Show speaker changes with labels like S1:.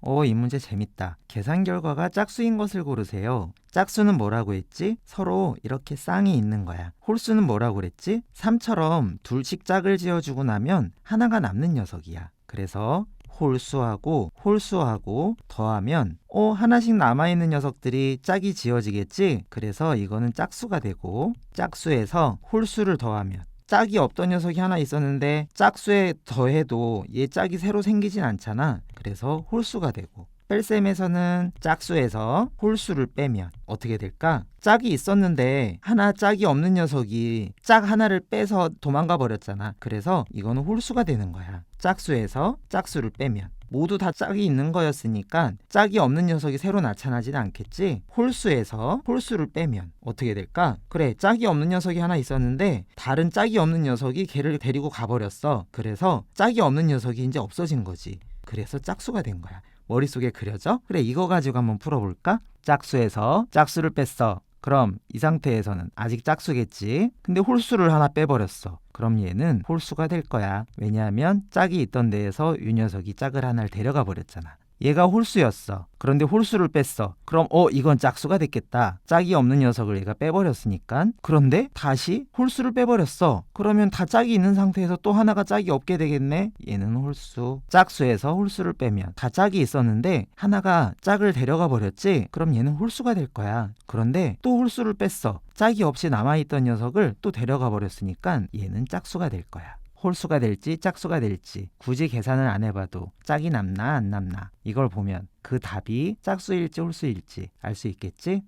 S1: 오, 이 문제 재밌다. 계산 결과가 짝수인 것을 고르세요. 짝수는 뭐라고 했지? 서로 이렇게 쌍이 있는 거야. 홀수는 뭐라고 그랬지? 3처럼 둘씩 짝을 지어주고 나면 하나가 남는 녀석이야. 그래서 홀수하고 홀수하고 더하면 어 하나씩 남아있는 녀석들이 짝이 지어지겠지? 그래서 이거는 짝수가 되고 짝수에서 홀수를 더하면 짝이 없던 녀석이 하나 있었는데 짝수에 더해도 얘 짝이 새로 생기진 않잖아. 그래서 홀수가 되고 뺄셈에서는 짝수에서 홀수를 빼면 어떻게 될까? 짝이 있었는데 하나 짝이 없는 녀석이 짝 하나를 빼서 도망가 버렸잖아. 그래서 이거는 홀수가 되는 거야. 짝수에서 짝수를 빼면 모두 다 짝이 있는 거였으니까 짝이 없는 녀석이 새로 나타나진 않겠지. 홀수에서 홀수를 빼면 어떻게 될까? 그래, 짝이 없는 녀석이 하나 있었는데 다른 짝이 없는 녀석이 걔를 데리고 가버렸어. 그래서 짝이 없는 녀석이 이제 없어진 거지. 그래서 짝수가 된 거야. 머릿속에 그려져? 그래, 이거 가지고 한번 풀어볼까? 짝수에서 짝수를 뺐어. 그럼 이 상태에서는 아직 짝수겠지. 근데 홀수를 하나 빼버렸어. 그럼 얘는 홀수가 될 거야. 왜냐하면 짝이 있던 데에서 이 녀석이 짝을 하나를 데려가 버렸잖아. 얘가 홀수였어. 그런데 홀수를 뺐어. 그럼 어 이건 짝수가 됐겠다. 짝이 없는 녀석을 얘가 빼버렸으니까. 그런데 다시 홀수를 빼버렸어. 그러면 다 짝이 있는 상태에서 또 하나가 짝이 없게 되겠네. 얘는 홀수. 짝수에서 홀수를 빼면 다 짝이 있었는데 하나가 짝을 데려가 버렸지. 그럼 얘는 홀수가 될 거야. 그런데 또 홀수를 뺐어. 짝이 없이 남아있던 녀석을 또 데려가 버렸으니까 얘는 짝수가 될 거야. 홀수가 될지 짝수가 될지 굳이 계산을 안 해봐도 짝이 남나 안 남나 이걸 보면 그 답이 짝수일지 홀수일지 알 수 있겠지?